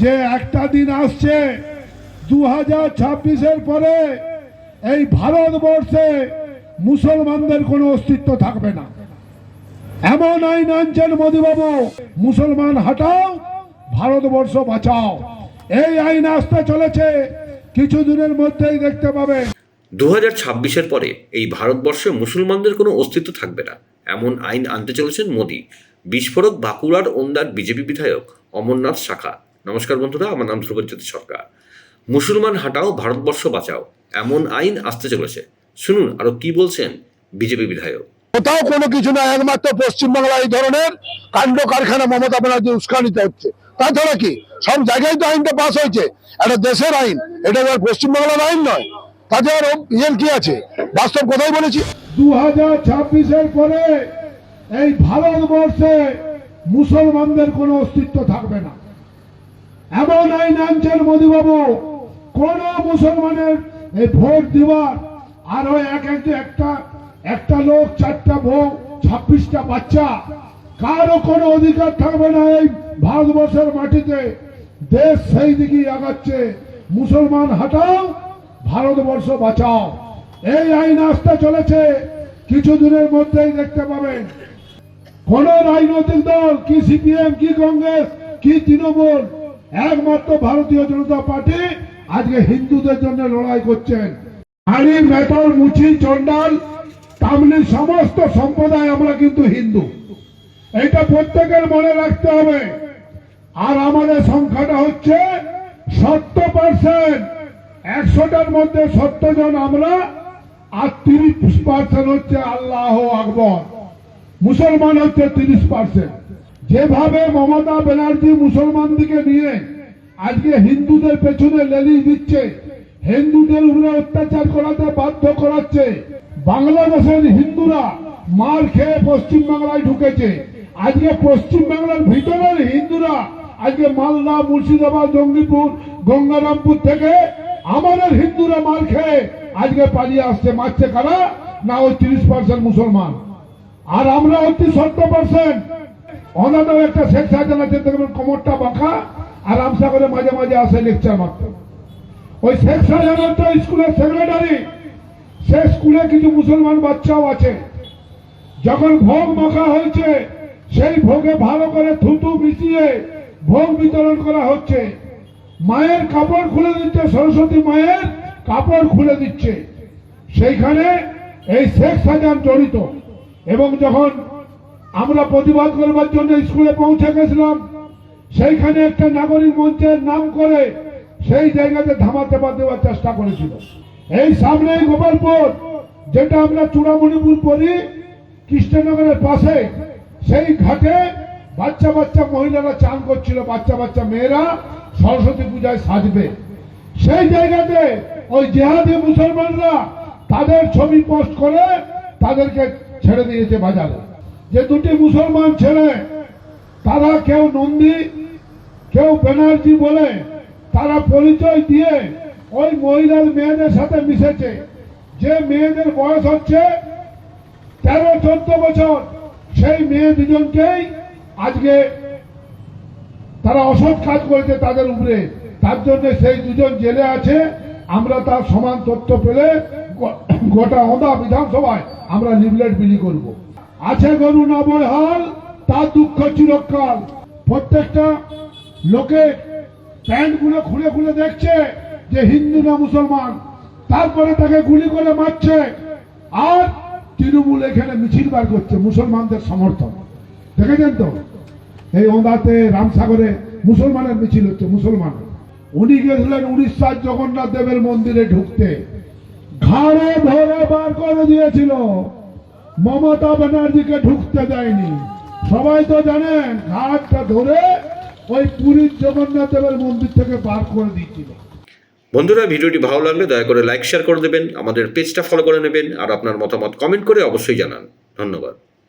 যে একটা দিন আসছে দু হাজার ছাব্বিশের পরে এই ভারতবর্ষে মুসলমানদের কোনো অস্তিত্ব থাকবে না। এমন আইন আনছেন মোদীবাবু, মুসলমান হটাও, ভারতবর্ষ বাঁচাও। এই আইন আসতে চলেছে, কিছুদিনের মধ্যেই দেখতে পাবে। দু হাজার ছাব্বিশের পরে এই ভারতবর্ষে মুসলমানদের কোনো অস্তিত্ব থাকবে না, এমন আইন আনতে চলেছেন মোদী। বিস্ফোরক বাঁকুড়ার ওন্দার বিজেপি বিধায়ক অমরনাথ শাখা। নমস্কার বন্ধুরা আমার নাম ধ্রুবজ্যোতি সরকার। মুসলমান হাটাও ভারতবর্ষ বাঁচাও এমন আইন আসতে চলেছে। শুনুন আরও কি বলছেন বিজেপি বিধায়ক? কোথাও কোনো কিছু না একমাত্র পশ্চিমবাংলা এই ধরনের কাণ্ড কারখানা মমতা ব্যানার্জি উস্কানিতে হচ্ছে। তাছাড়া কি সব জায়গায় তো আইনটা পাস হয়েছে। এটা দেশের আইন এটা এবার পশ্চিমবাংলার আইন নয়। তাছাড়া ইয়ের কি আছে? বাস্তব কথাই বলেছি। দু হাজার ছাব্বিশের পরে এই ভারতবর্ষে মুসলমানদের কোনো অস্তিত্ব থাকবে না। এমন আইন আনছেন মোদীবাবু, কোন মুসলমানের এই ভোট দিবার আরও এক এক একটা একটা লোক, চারটা বউ, ছাব্বিশটা বাচ্চা, কারও কোনো অধিকার থাকবে না এই ভারতবর্ষের মাটিতে। দেশ সেই দিকেই আগাচ্ছে। মুসলমান হাটাও, ভারতবর্ষ বাঁচাও। এই আইন আসতে চলেছে, কিছুদিনের মধ্যেই দেখতে পাবেন। কোন রাজনৈতিক দল, কি সিপিএম, কি কংগ্রেস, কি তৃণমূল একমাত্র ভারতীয় জনতা পার্টি আজকে হিন্দুদের জন্য লড়াই করছেন। হাড়ি, মেটল, মুচি চন্ডাল তামলির সমস্ত সম্প্রদায় আমরা কিন্তু হিন্দু। এটা প্রত্যেকের মনে রাখতে হবে। আর আমাদের সংখ্যাটা হচ্ছে সত্তর পার্সেন্ট একশোটার মধ্যে সত্তর জন আমরা আর তিরিশ পার্সেন্ট হচ্ছে আল্লাহ আকবর। মুসলমান হচ্ছে তিরিশ পার্সেন্ট যেভাবে মমতা ব্যানার্জি মুসলমানদিকে নিয়ে আজকে হিন্দুদের পেছনে লেলিয়ে দিচ্ছে, হিন্দুদের উপরে অত্যাচার করাতে বাধ্য করাচ্ছে, বাংলাদেশের হিন্দুরা মার খেয়ে পশ্চিম বাংলায় ঢুকেছে। আজকে পশ্চিম বাংলার ভিতরের হিন্দুরা আজকে মালদা, মুর্শিদাবাদ, জঙ্গিপুর, গঙ্গারামপুর থেকে আমাদের হিন্দুরা মার খেয়ে আজকে পালিয়ে আসছে। মারছে কারা? না, ওই তিরিশ পার্সেন্ট মুসলমান। আর আমরা হচ্ছি সত্তর পার্সেন্ট অনাদাও একটা শেখ শাহজাহান আছে দেখবেন কোমরটা বাঁকা, আর করে মাঝে মাঝে আসে লেকচার মারতে। ওই শেখ হচ্ছে স্কুলের সেক্রেটারি, সে স্কুলে কিছু মুসলমান বাচ্চাও আছে। যখন ভোগ মাখা হয়েছে, সেই ভোগে ভালো করে থুতু মিশিয়ে ভোগ বিতরণ করা হচ্ছে। মায়ের কাপড় খুলে দিচ্ছে, সরস্বতী মায়ের কাপড় খুলে দিচ্ছে। সেইখানে এই শেখ সাজান জড়িত। এবং যখন আমরা প্রতিবাদ করবার জন্য স্কুলে পৌঁছে গেছিলাম। সেইখানে একটা নাগরিক মঞ্চের নাম করে সেই জায়গাতে ধামাতে পা দেওয়ার চেষ্টা করেছিল। এই সামনে গোপালপুর, যেটা আমরা চূড়ামণিপুর পড়ি, কৃষ্ণনগরের পাশে। সেই ঘাটে বাচ্চা বাচ্চা মহিলারা চান করছিল, বাচ্চা বাচ্চা মেয়েরা সরস্বতী পূজায় সাজবে। সেই জায়গাতে ওই জেহাদি মুসলমানরা তাদের ছবি পোস্ট করে তাদেরকে ছেড়ে দিয়েছে বাজারে। যে দুটি মুসলমান ছেলে, তারা কেউ নন্দী, কেউ ব্যানার্জি বলে তারা পরিচয় দিয়ে ওই মহিলার মেয়েদের সাথে মিশেছে। যে মেয়েদের বয়স হচ্ছে তেরো, চোদ্দ বছর, সেই মেয়ে দুজনকেই আজকে তারা অসৎ কাজ করেছে তাদের উপরে। তার জন্য সেই দুজন জেলে আছে। আমরা তার সমান তথ্য পেলে গোটা ওদা বিধানসভায় আমরা লিবলেট বিলি করব। আছে গরু না হাল, তার দুঃখ চিরকাল। প্রত্যেকটা লোকে প্যান্টগুলো খুলে খুলে দেখছে যে হিন্দু না মুসলমান। তারপরে তাকে গুলি করে মারছে। আর তৃণমূল এখানে মিছিল বার করছে, মুসলমানদের সমর্থন। দেখেছেন তো? এই ওঁদাতে রামসাগরে মুসলমানের মিছিল হচ্ছে মুসলমান। উনি গেছিলেন উড়িষ্যার জগন্নাথ দেবের মন্দিরে ঢুকতে। ঘাড়ে ধরে বার করে দিয়েছিল। মমতা ব্যানার্জিকে ঢুকতে দেয়নি। সবাই তো জানেন ঘাটটা ধরে ওই পুরীর জগন্নাথ দেবের মন্দির থেকে বার করে দিয়েছিল। বন্ধুরা, ভিডিওটি ভালো লাগলে দয়া করে লাইক শেয়ার করে দেবেন। আমাদের পেজটা ফলো করে নেবেন। আর আপনার মতামত কমেন্ট করে অবশ্যই জানান। ধন্যবাদ।